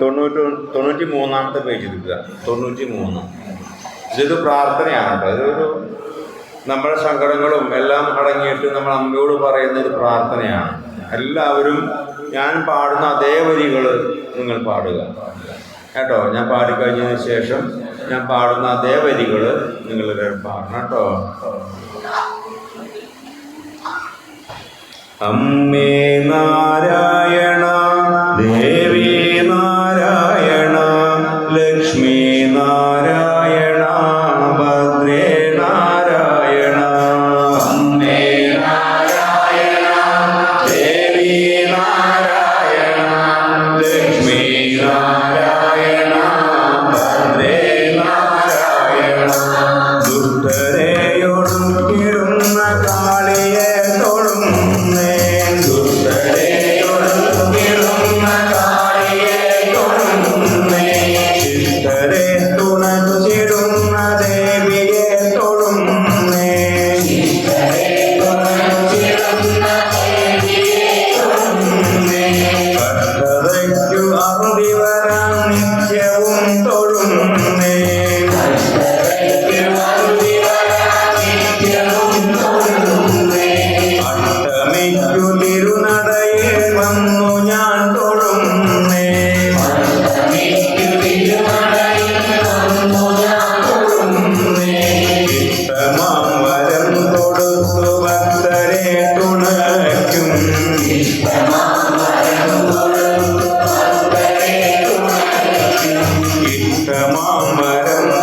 തൊണ്ണൂറ്റി തൊണ്ണൂറ്റി മൂന്നാമത്തെ പേജ് എടുക്കുക തൊണ്ണൂറ്റി മൂന്ന് ഇതൊരു പ്രാർത്ഥനയാണ് കേട്ടോ. ഇതൊരു നമ്മുടെ സങ്കടങ്ങളും എല്ലാം അടങ്ങിയിട്ട് നമ്മൾ അമ്മയോട് പറയുന്ന ഒരു പ്രാർത്ഥനയാണ്. എല്ലാവരും ഞാൻ പാടുന്ന അതേ വരികൾ നിങ്ങൾ പാടുക. കേട്ടോ? ഞാൻ പാടിക്കഴിഞ്ഞതിന് ശേഷം ഞാൻ പാടുന്ന അതേ വരികൾ നിങ്ങൾ പാടണം കേട്ടോ. അമ്മേ നാരായണ Welcome.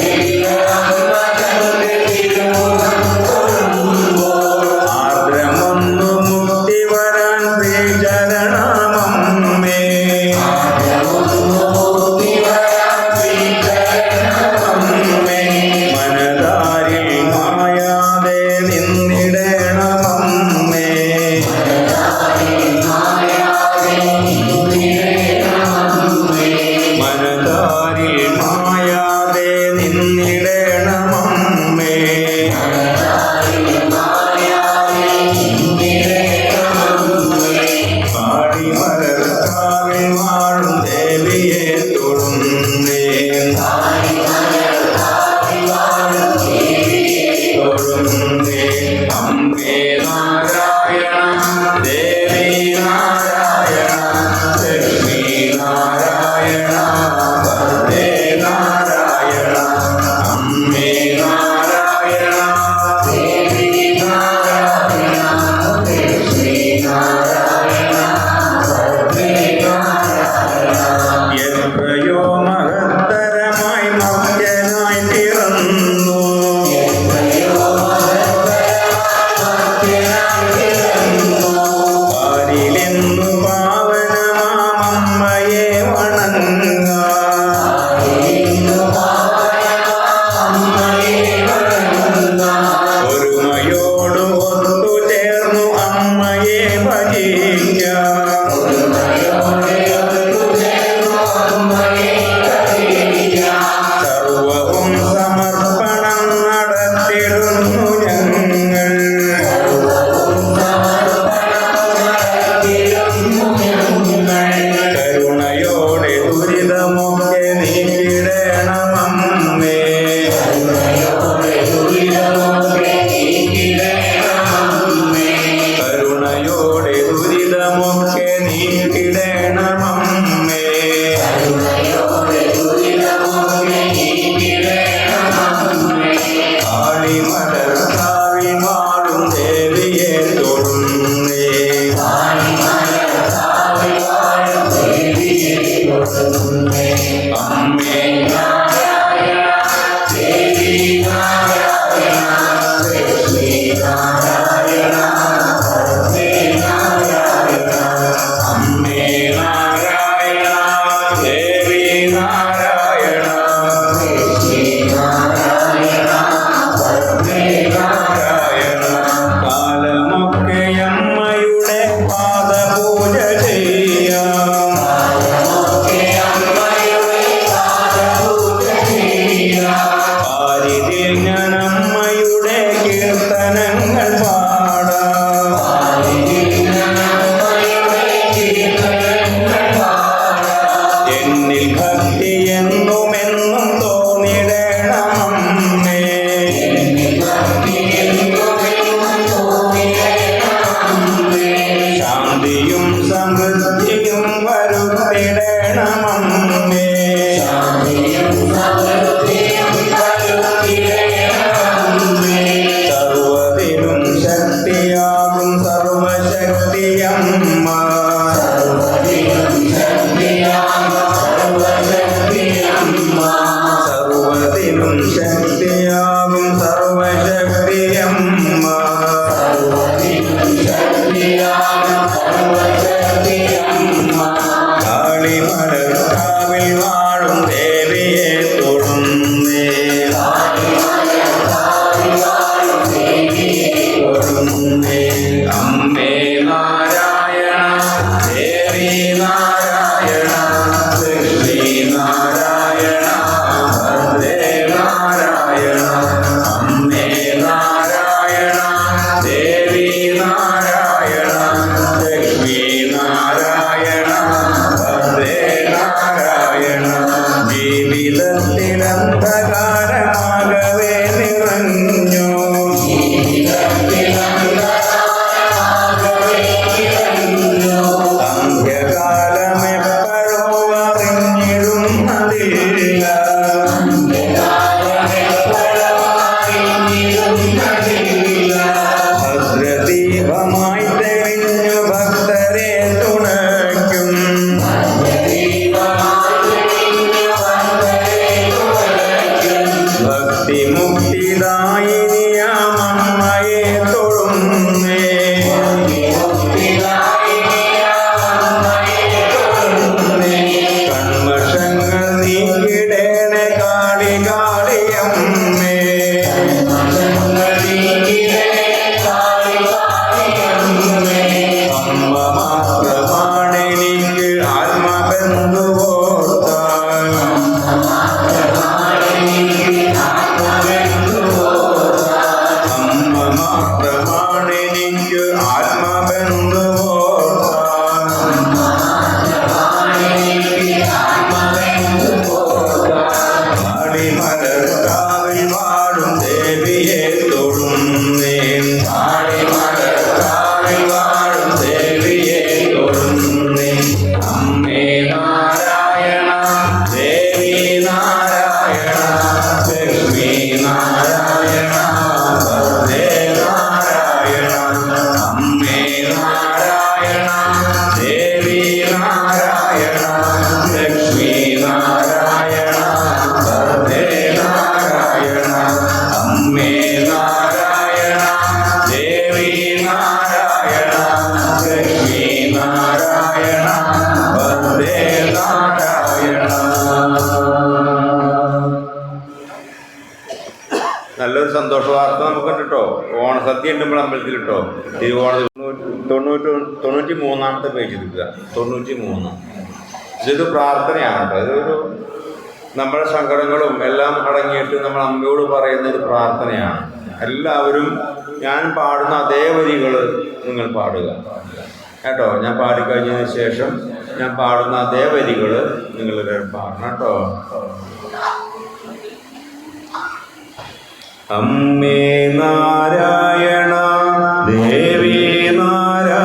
Amen. അമ്മ and know. നമ്മുടെ അമ്പലത്തിൽ കിട്ടോ തിരുവോണ തൊണ്ണൂറ്റി തൊണ്ണൂറ്റി മൂന്നാമത്തെ പേജ് എടുക്കുക തൊണ്ണൂറ്റി മൂന്ന് ഇതൊരു പ്രാർത്ഥനയാണ് കേട്ടോ. ഇതൊരു നമ്മുടെ സങ്കടങ്ങളും എല്ലാം അടങ്ങിയിട്ട് നമ്മൾ അമ്മയോട് പറയുന്ന ഒരു പ്രാർത്ഥനയാണ്. എല്ലാവരും ഞാൻ പാടുന്ന അതേ വരികൾ നിങ്ങൾ പാടുക. കേട്ടോ? ഞാൻ പാടിക്കഴിഞ്ഞതിന് ശേഷം ഞാൻ പാടുന്ന അതേ വരികൾ നിങ്ങൾ പാടണം കേട്ടോ. അമ്മേ നാരായണ ദേവി നാരായണ.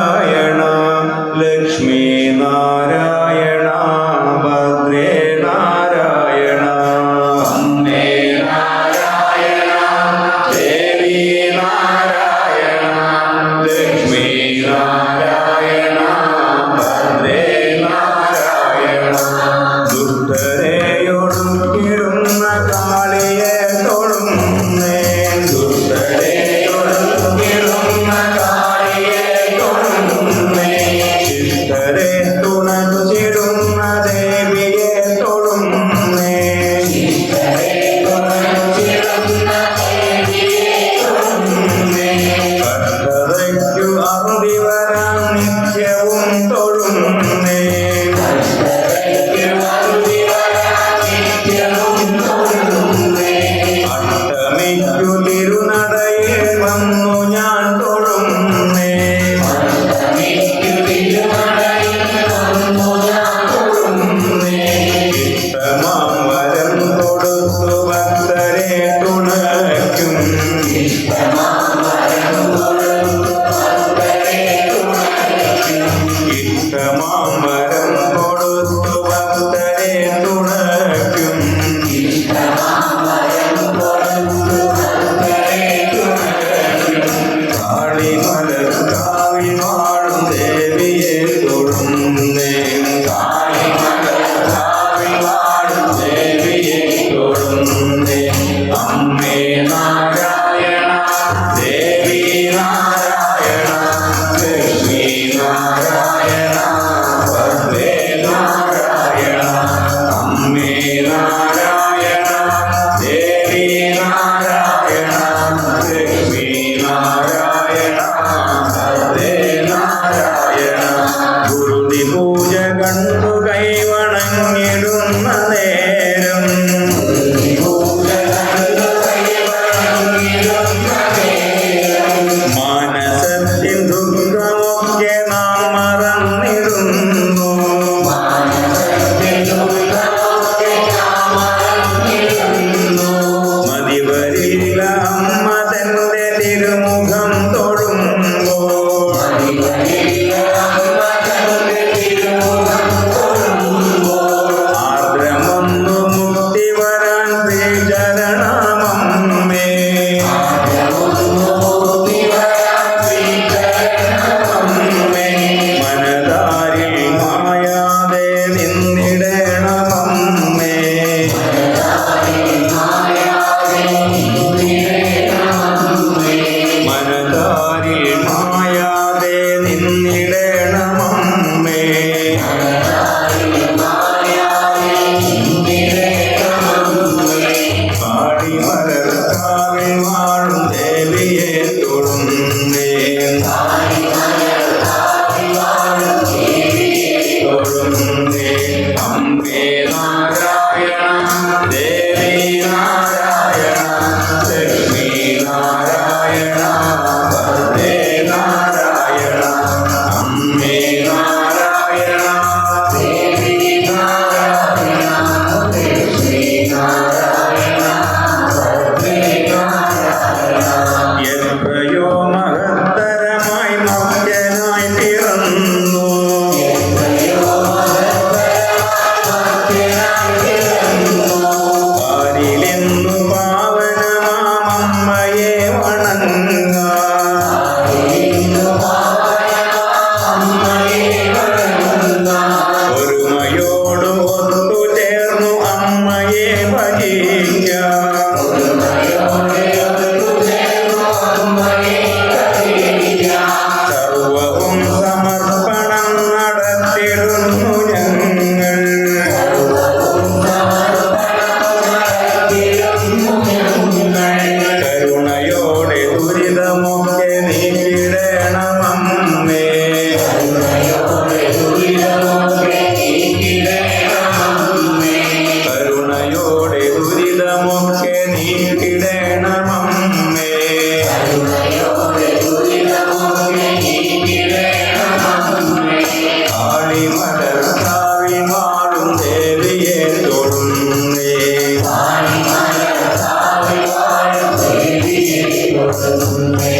അമ്മേ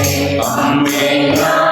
അമ്മേ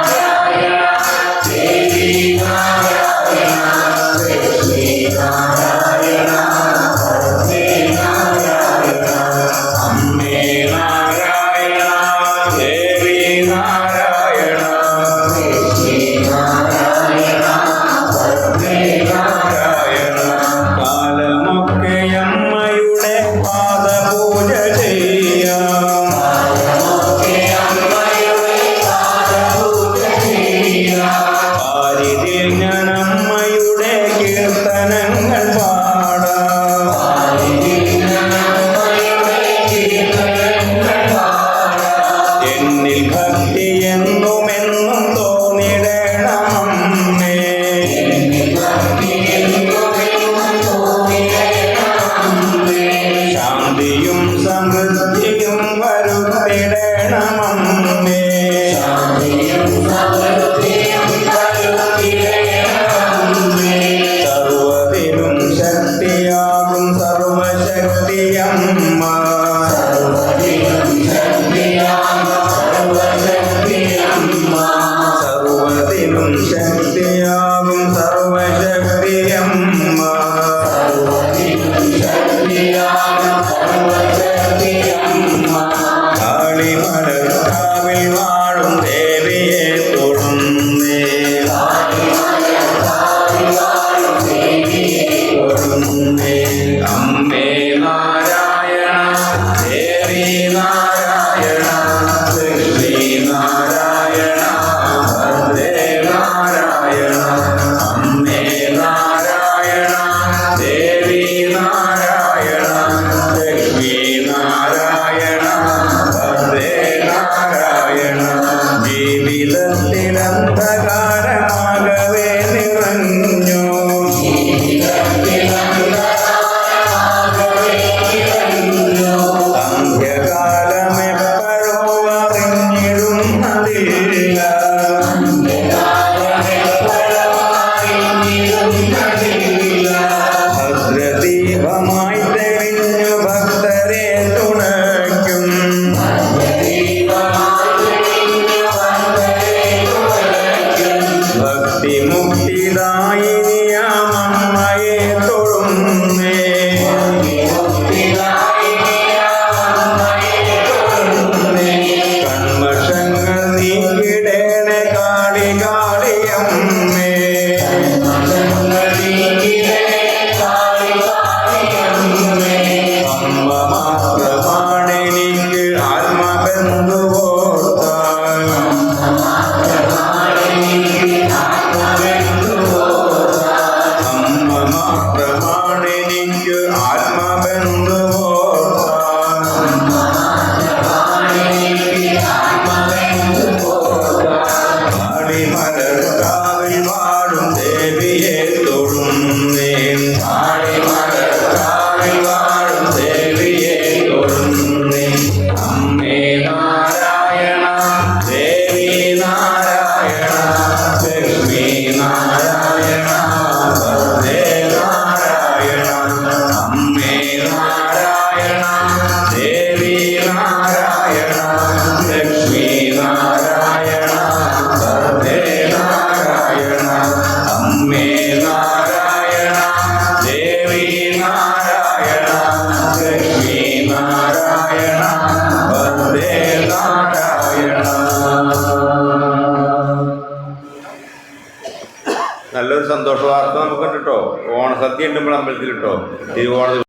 ejemplo, Diego